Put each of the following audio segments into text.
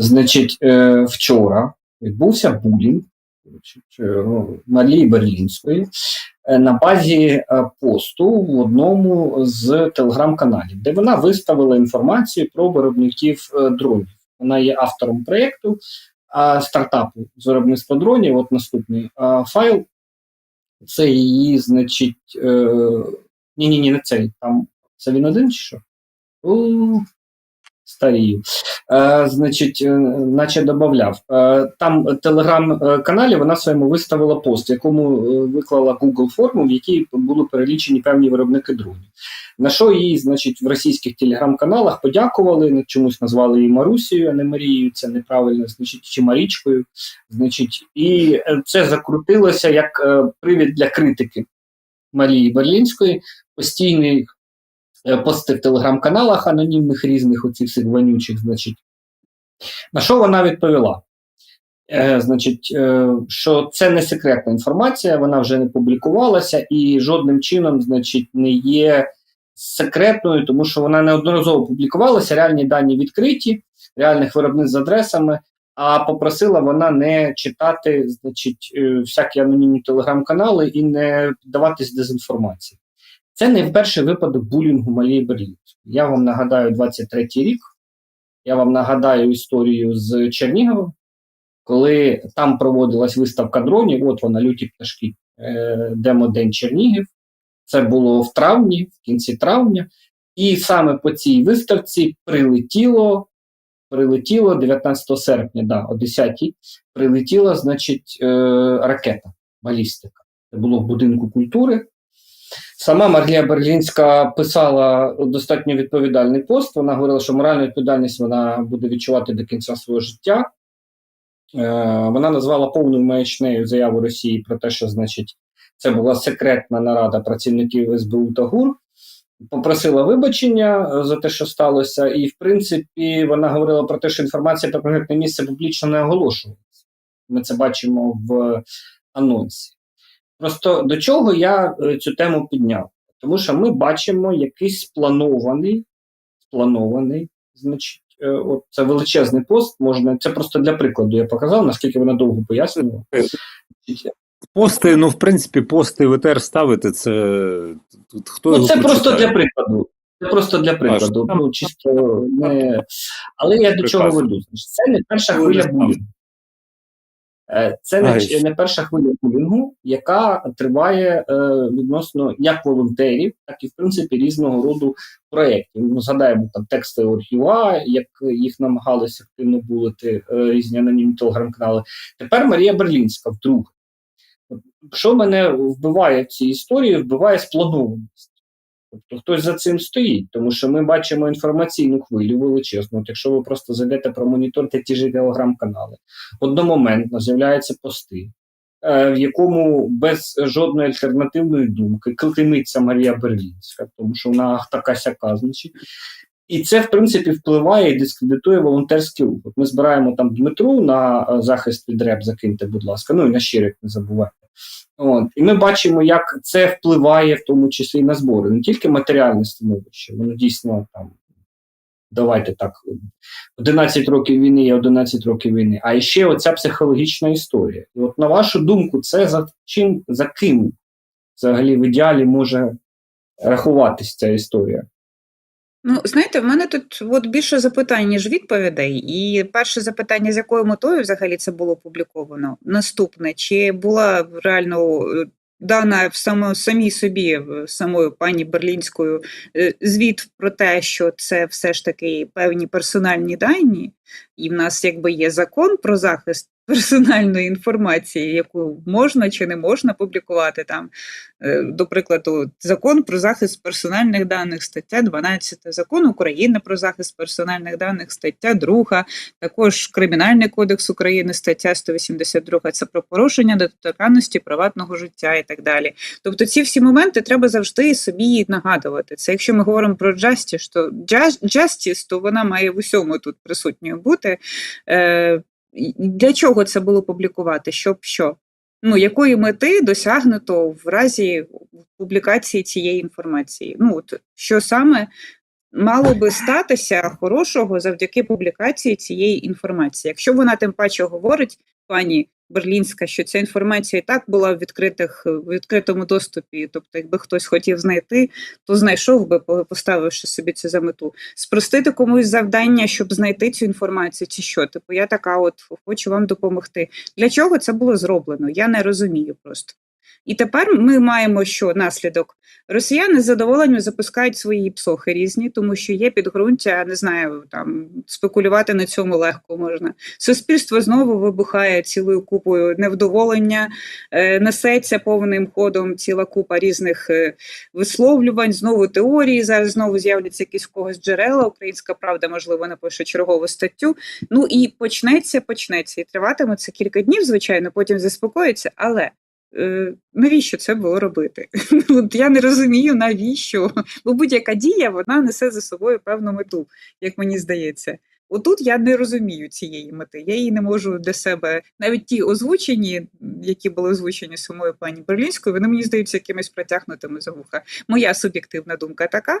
Значить, е, вчора відбувся булінг е, Марії Берлінської е, на базі посту в одному з телеграм-каналів, де вона виставила інформацію про виробників дронів. Вона є автором проєкту стартапу з виробництва дронів. От наступний файл. Це її, значить, е, ні, не цей. Там це він один чи що? Старію. Е, значить, е, наче додавав. Е, там телеграм-каналі вона своєму виставила пост, якому виклала Google форму, в якій були перелічені певні виробники дронів. На що їй, значить, в російських телеграм-каналах подякували, на чомусь назвали її Марусією, а не Марією, це неправильно, значить, чи Марічкою. Значить, і це закрутилося як привід для критики Марії Берлінської, постійний пости в телеграм-каналах анонімних різних, оцих всіх вонючих, значить. На що вона відповіла? Е, значить, е, що це не секретна інформація, вона вже не публікувалася і жодним чином, значить, не є секретною, тому що вона неодноразово публікувалася, реальні дані відкриті, реальних виробництв з адресами. А попросила вона не читати, значить, е, всякі анонімні телеграм-канали і не піддаватись дезінформації. Це не перший випадок булінгу Малії Берлінської. Я вам нагадаю 23-й рік. Я вам нагадаю історію з Черніговом, коли там проводилась виставка дронів. От вона, люті пташки, е, демо-день Чернігів. Це було в травні, в кінці травня, і саме по цій виставці прилетіло. Прилетіло 19 серпня, да, о 10-й, прилетіла, значить, е, ракета балістика. Це було в будинку культури. Сама Марія Берлінська писала достатньо відповідальний пост. Вона говорила, що моральну відповідальність вона буде відчувати до кінця свого життя. Е, вона назвала повною маячнею заяву Росії про те, що, значить, це була секретна нарада працівників СБУ та ГУР. Попросила вибачення за те, що сталося, і в принципі вона говорила про те, що інформація про конкретне місце публічно не оголошується. Ми це бачимо в анонсі. Просто до чого я е, цю тему підняв? Тому що ми бачимо якийсь спланований, спланований, значить, е, от це величезний пост. Можна це просто для прикладу. Я показав, наскільки вона довго пояснювала. Пости, ну, в принципі, пости в ЕТР ставити, це тут хто Ну, це просто для прикладу. Це просто для прикладу. там- Ну, чисто не... Але я до чого веду? Це не перша хвиля булінгу. Е, Це не, не перша хвиля булінгу, яка триває е, відносно як волонтерів, так і в принципі різного роду проєктів. Ну, згадаємо там тексти Оргюа, як їх намагалися активно булити е, різні анонімні телеграм-канали. Тепер Марія Берлінська вдруге. Що мене вбиває в цій історії, вбиває спланованість. Тобто хтось за цим стоїть, тому що ми бачимо інформаційну хвилю величезну. От якщо ви просто зайдете промоніторите ті ж телеграм-канали, одномоментно з'являються пости, е, в якому без жодної альтернативної думки клиниться Марія Берлінська, тому що вона така сяка, значить. І це, в принципі, впливає і дискредитує волонтерський рух. От ми збираємо там Дмитру на е, захист від реп, закиньте, будь ласка, ну і на щирик не забувайте. От. І ми бачимо, як це впливає в тому числі і на збори, не тільки матеріальне становище, воно дійсно там. Давайте так, 11 років війни є 11 років війни, а ще оця психологічна історія. І от на вашу думку, це за чим за ким взагалі в ідеалі може рахуватись ця історія? Ну, знаєте, в мене тут от більше запитань, ніж відповідей. І перше запитання, з якою метою взагалі це було опубліковано? Наступне, чи була реально е, дана в само, самій собі, в самою пані Берлінською, е, звіт про те, що це все ж таки певні персональні дані, і в нас якби є закон про захист персональної інформації, яку можна чи не можна публікувати там. Е, До прикладу, закон про захист персональних даних, стаття 12, закон України про захист персональних даних, стаття 2, також Кримінальний кодекс України, стаття 182, це про порушення недоторканності приватного життя і так далі. Тобто ці всі моменти треба завжди собі нагадувати. Це якщо ми говоримо про justice, то justice, то вона має в усьому тут присутньою бути. Для чого це було публікувати? Щоб що? Ну, якої мети досягнуто в разі публікації цієї інформації? Ну, от, що саме мало би статися хорошого завдяки публікації цієї інформації. Якщо вона тим паче говорить, пані Берлінська, що ця інформація і так була в відкритих в відкритому доступі. Тобто, якби хтось хотів знайти, то знайшов би, поставивши собі це за мету. Спростити комусь завдання, щоб знайти цю інформацію, чи що? Типу, я така, от хочу вам допомогти. Для чого це було зроблено? Я не розумію просто. І тепер ми маємо що наслідок. Росіяни з задоволенням запускають свої псохи різні, тому що є підґрунтя, не знаю, там спекулювати на цьому легко можна. Суспільство знову вибухає цілою купою невдоволення, е, несеться повним ходом ціла купа різних е, висловлювань, знову теорії. Зараз знову з'являться якісь когось джерела. Українська правда, можливо, напише чергову статтю. Ну і почнеться, почнеться. І триватиме це кілька днів, звичайно, потім заспокоїться. Але навіщо це було робити? От я не розумію, навіщо. Бо будь-яка дія вона несе за собою певну мету, як мені здається. Отут я не розумію цієї мети. Я її не можу для себе. Навіть ті озвучені, які були озвучені самою пані Берлінською, вони мені здаються якимись протягнутими за вуха. Моя суб'єктивна думка така.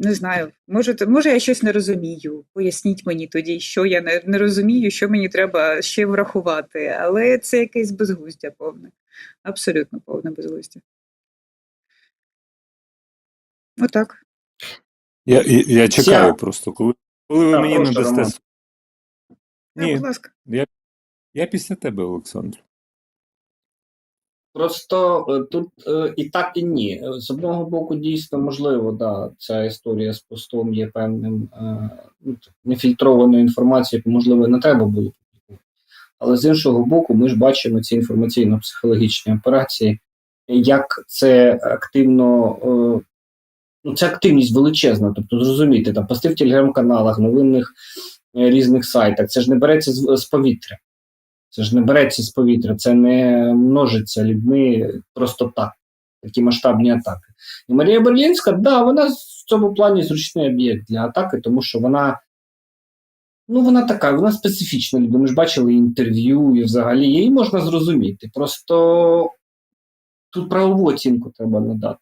Не знаю, може, може, я щось не розумію. Поясніть мені тоді, що я не, не розумію, що мені треба ще врахувати. Але це якесь безглуздя повне. Абсолютно повне безглуздя. Отак. Я, я, я чекаю Я- просто, коли, коли ви Так, мені надасте. Роман. Ні, будь ласка. я, я після тебе, Олександр. Просто е, тут е, і так, і ні. З одного боку, дійсно, можливо, да, ця історія з постом є певним е, ну, нефільтрованою інформацією, яку, можливо, не треба було. Але з іншого боку, ми ж бачимо ці інформаційно-психологічні операції, як це активно. Ну, це активність величезна. Тобто, зрозуміти, там пости в телеграм-каналах, новинних різних сайтах, це ж не береться з, з повітря. Це ж не береться з повітря, це не множиться людьми просто так, такі масштабні атаки. І Марія Берлінська, да, вона в цьому плані зручний об'єкт для атаки, тому що вона. Ну, вона така, вона специфічна людина. Ми ж бачили інтерв'ю і взагалі її можна зрозуміти. Просто тут правову оцінку треба надати.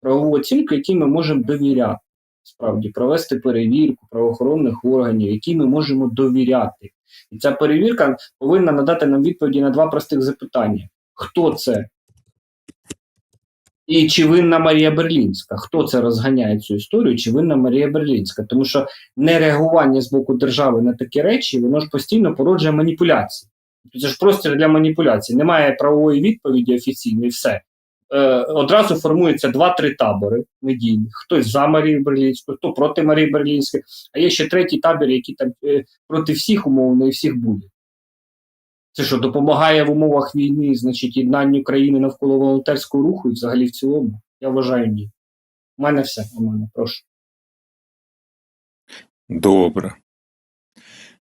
Правову оцінку, якій ми можемо довіряти. Справді, провести перевірку правоохоронних органів, якій ми можемо довіряти. І ця перевірка повинна надати нам відповіді на два простих запитання: хто це? І чи винна Марія Берлінська? Хто це розганяє цю історію? Чи винна Марія Берлінська? Тому що нереагування з боку держави на такі речі, воно ж постійно породжує маніпуляції. Це ж простір для маніпуляцій. Немає правової відповіді офіційної, все. Е, одразу формуються два-три табори медійні. Хтось за Марію Берлінську, хто проти Марії Берлінської, а є ще третій табір, який там е, проти всіх умовно і всіх буде. Це що, допомагає в умовах війни, значить, єднанню країни навколо волонтерського руху і взагалі в цілому? Я вважаю, ні. У мене все, у мене, прошу. Добре.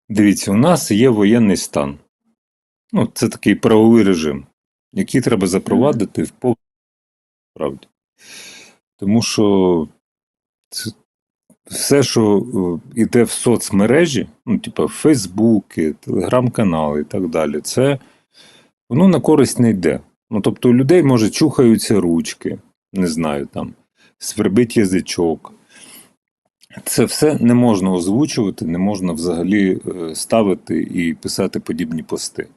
Дивіться, у нас є воєнний стан. Ну, це такий правовий режим, який треба запровадити в повній правді. Тому що все, що е, йде в соцмережі, ну, типу Фейсбуки, телеграм-канали і так далі, це воно на користь не йде. Ну, тобто, у людей, може, чухаються ручки, не знаю, там, свербить язичок. Це все не можна озвучувати, не можна взагалі е, ставити і писати подібні пости.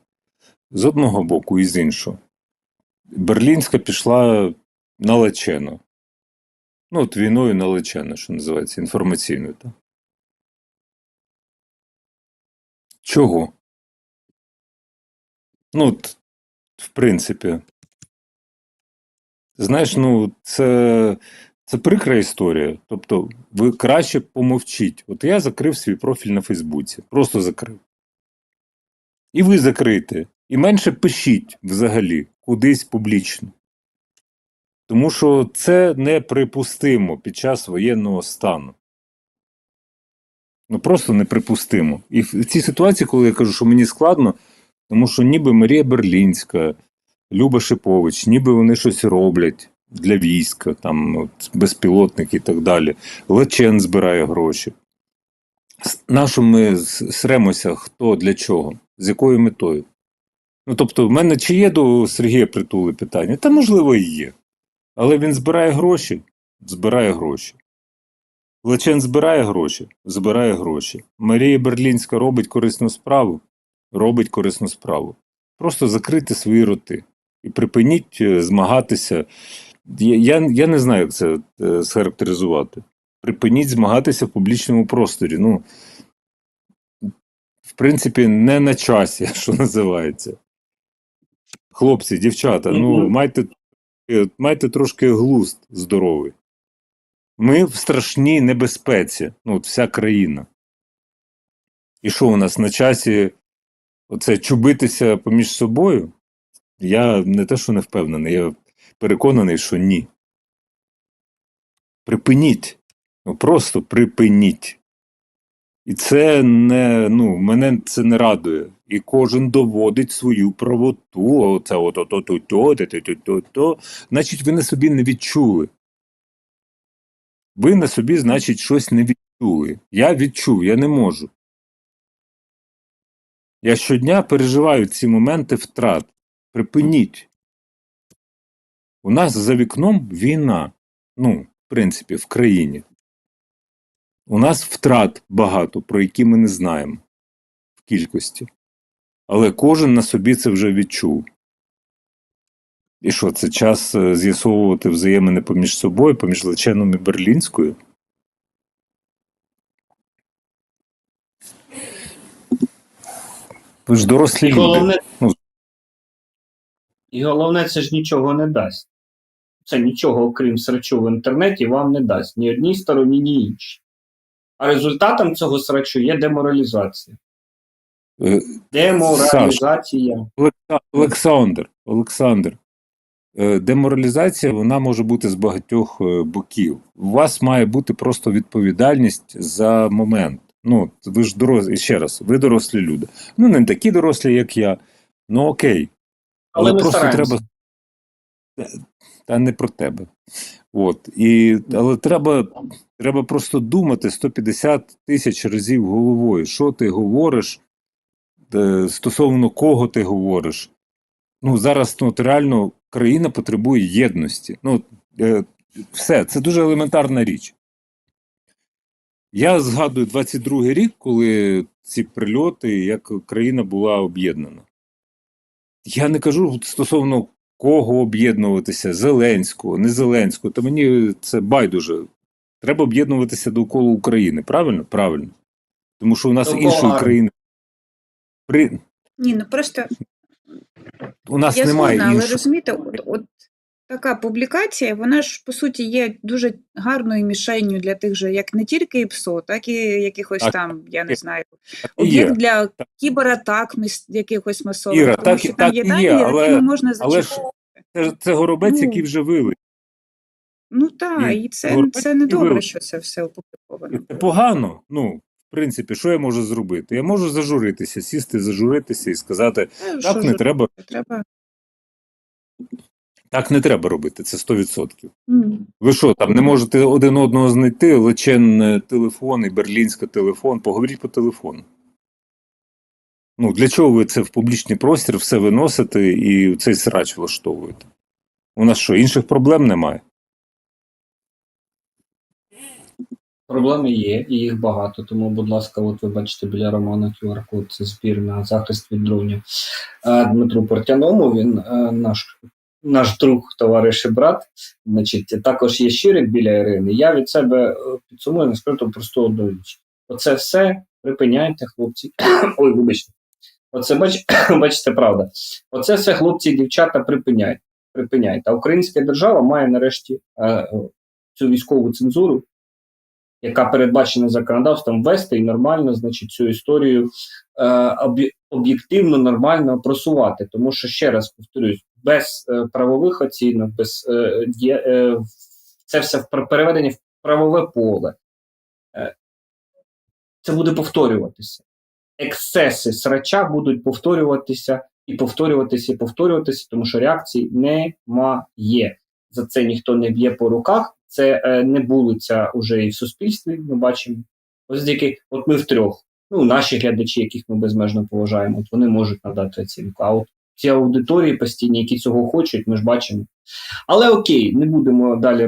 З одного боку і з іншого. Берлінська пішла налечено. Ну, от війною налечено, що називається, інформаційною. Так? Чого? Ну, от, в принципі. Знаєш, ну, це, це прикра історія. Тобто, ви краще помовчіть. От я закрив свій профіль на Фейсбуці. Просто закрив. І ви закрийте. І менше пишіть взагалі кудись публічно. Тому що це неприпустимо під час воєнного стану. Ну просто неприпустимо. І в цій ситуації, коли я кажу, що мені складно, тому що ніби Марія Берлінська, Люба Шипович, ніби вони щось роблять для війська, там от, безпілотники і так далі. Лечен збирає гроші. Нащо ми сремося, хто для чого, з якою метою? Ну, тобто, в мене чи є до Сергія Притули питання? Та можливо і є. Але він збирає гроші, збирає гроші. Лечен збирає гроші, збирає гроші. Марія Берлінська робить корисну справу, робить корисну справу. Просто закрити свої роти і припиніть е, змагатися. Я, я, я не знаю, як це е, схарактеризувати. Припиніть змагатися в публічному просторі. Ну, в принципі, не на часі, що називається. Хлопці, дівчата, ну Мгм. майте, е, майте трошки глузд здоровий. Ми в страшній небезпеці, ну, от вся країна. І що у нас на часі оце чубитися поміж собою? Я не те, що не впевнений, я переконаний, що ні. Припиніть. Ну просто припиніть. І це не ну мене це не радує. І кожен доводить свою правоту. Оце ото то то то то то Значить, ви на собі не відчули. Ви на собі, значить, щось не відчули. Я відчув, я не можу. Я щодня переживаю ці моменти втрат. Припиніть. У нас за вікном війна. Ну, в принципі, в країні. У нас втрат багато, про які ми не знаємо в кількості. Але кожен на собі це вже відчув. І що, це час е, з'ясовувати взаємини поміж собою, поміж Леченом і Берлінською? Ви ж дорослі І люди. головне, Ну. і головне, це ж нічого не дасть. Це нічого, окрім срачу в інтернеті, вам не дасть ні одній стороні, ні іншій. А результатом цього срачу є деморалізація. Е, Деморалізація. Олександр, Олександр, е, деморалізація вона може бути з багатьох е, боків. У вас має бути просто відповідальність за момент. Ну, ви ж дорослі, ще раз, ви дорослі люди. Ну, не такі дорослі, як я. Ну окей. Але Але, просто стараємося. треба. Та не про тебе. От. І, але треба, треба просто думати 150 тисяч разів головою. Що ти говориш, е, стосовно кого ти говориш. Ну, зараз ну, от реально країна потребує єдності. Ну, е, все, це дуже елементарна річ. Я згадую 22-й рік, коли ці прильоти, як країна була об'єднана. Я не кажу стосовно кого об'єднуватися, Зеленського, не Зеленського, то мені це байдуже. Треба об'єднуватися довкола України. Правильно? Правильно. Тому що у нас Довкола іншої країни. При... Ні, ну просто У нас я немає згодна, але іншої. розумієте, от, от така публікація, вона ж по суті є дуже гарною мішенню для тих же, як не тільки ІПСО, так і якихось Так, там, я не знаю, об'єкт для кібератак якихось масових. Іра, тому так- що там так є дані, є, але- якими можна але ж. Це, це горобець, Ну, який вже вили. Ну так, і і це, горобець це не добре, що це все опубліковано. Це погано. Ну, в принципі, що я можу зробити? Я можу зажуритися, сісти, зажуритися і сказати: Та, так не треба, треба. Так не треба робити. Це 100%. М. Ви що, там не можете один одного знайти, лечен е, телефон і берлінська телефон, поговоріть по телефону. Ну, для чого ви це в публічний простір все виносите і цей срач влаштовуєте? У нас що, інших проблем немає? Проблеми є, і їх багато. Тому, будь ласка, от ви бачите біля Романа QR-код, це збір на захист від дронів. Е, Дмитру Портяному, він е, наш, наш друг, товариш і брат. Значить, також є щирик біля Ірини. Я від себе е, підсумую скажу просту одну річ. Оце все припиняйте, хлопці. Ой, вибачте. Оце бач, бачите, правда. Оце все, хлопці і дівчата, припиняйте. Припиняйте. А українська держава має нарешті е, цю військову цензуру яка передбачена законодавством, ввести і нормально, значить, цю історію е, об'єктивно, нормально просувати. Тому що, ще раз повторюсь, без е, правових оцінок, без е, е, це все в пер- переведення в правове поле. Це буде повторюватися. Ексцеси срача будуть повторюватися і повторюватися, і повторюватися, тому що реакції немає. За це ніхто не б'є по руках. Це е, не булиться уже і в суспільстві. Ми бачимо. Ось тільки, от ми втрьох. Ну, наші глядачі, яких ми безмежно поважаємо, от вони можуть надати оцінку. А от ці аудиторії постійні, які цього хочуть, ми ж бачимо. Але окей, не будемо далі